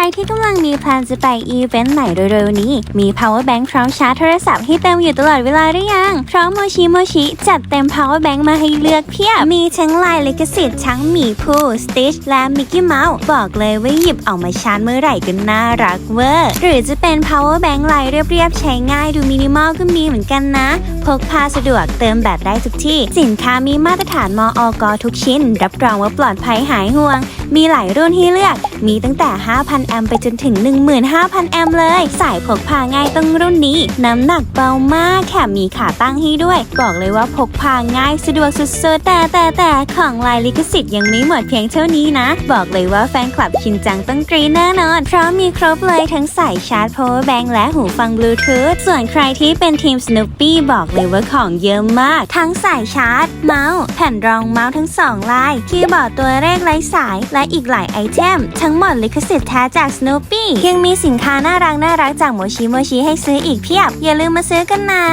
รที่กำลังมีแพลนจะไปอีเวนต์ไหนเร็วๆนี้ มี power bank พร้อมชาร์จโทรศัพท์ให้เต็มอยู่ตลอดเวลาหรือยัง พราะโมชิโมชิจัดเต็ม power bank มาให้เลือกเพียบ มีทั้งลายลิขสิทธิ์ทั้งหมีพูสติชและมิกกี้เมาส์บอกเลยว่าหยิบออกมาชาร์จเมื่อไหร่ก็น่ารักเวอร์ หรือจะเป็น power bank ลายเรียบๆใช้ง่ายดูมินิมอลก็มีเหมือนกันนะ พกพาสะดวกเติมแบตได้ทุกที่ สินค้ามีมาตรฐานมออกทุกชิ้น รับรองว่าปลอดภัยหายห่วง มีหลายรุ่นให้เลือก มีตั้งแต่ 5,000 แอมป์ไปจนถึง 15,000 แอมป์เลย สายพกพาง่ายต้องรุ่นนี้ น้ำหนักเบามากแถมมีขาตั้งให้ด้วย บอกเลยว่าพกพาง่ายสะดวกสุดๆแต่แต่แต่ของลายลิขสิทธิ์ยังไม่หมดเพียงเท่านี้นะ บอกเลยว่าแฟนคลับชินจังต้องกรี๊ดแน่นอน เพราะมีครบเลยทั้งสายชาร์จ power bank และหูฟังบลูทูธส่วนใครที่เป็นทีม Snoopy บอกเลยว่าของเยอะมาก ทั้งสายชาร์จ เมาส์ แผ่นรองเมาส์ทั้งสองลาย คีย์บอร์ดตัวเลขไร้สายและอีกหลายไอเทม ทั้งหมดลิขสิทธิ์แท้จาก Snoopy ยังมีสินค้าน่ารักน่ารักจากโมชิโมชิให้ซื้ออีกเพียบ อย่าลืมมาซื้อกันนะ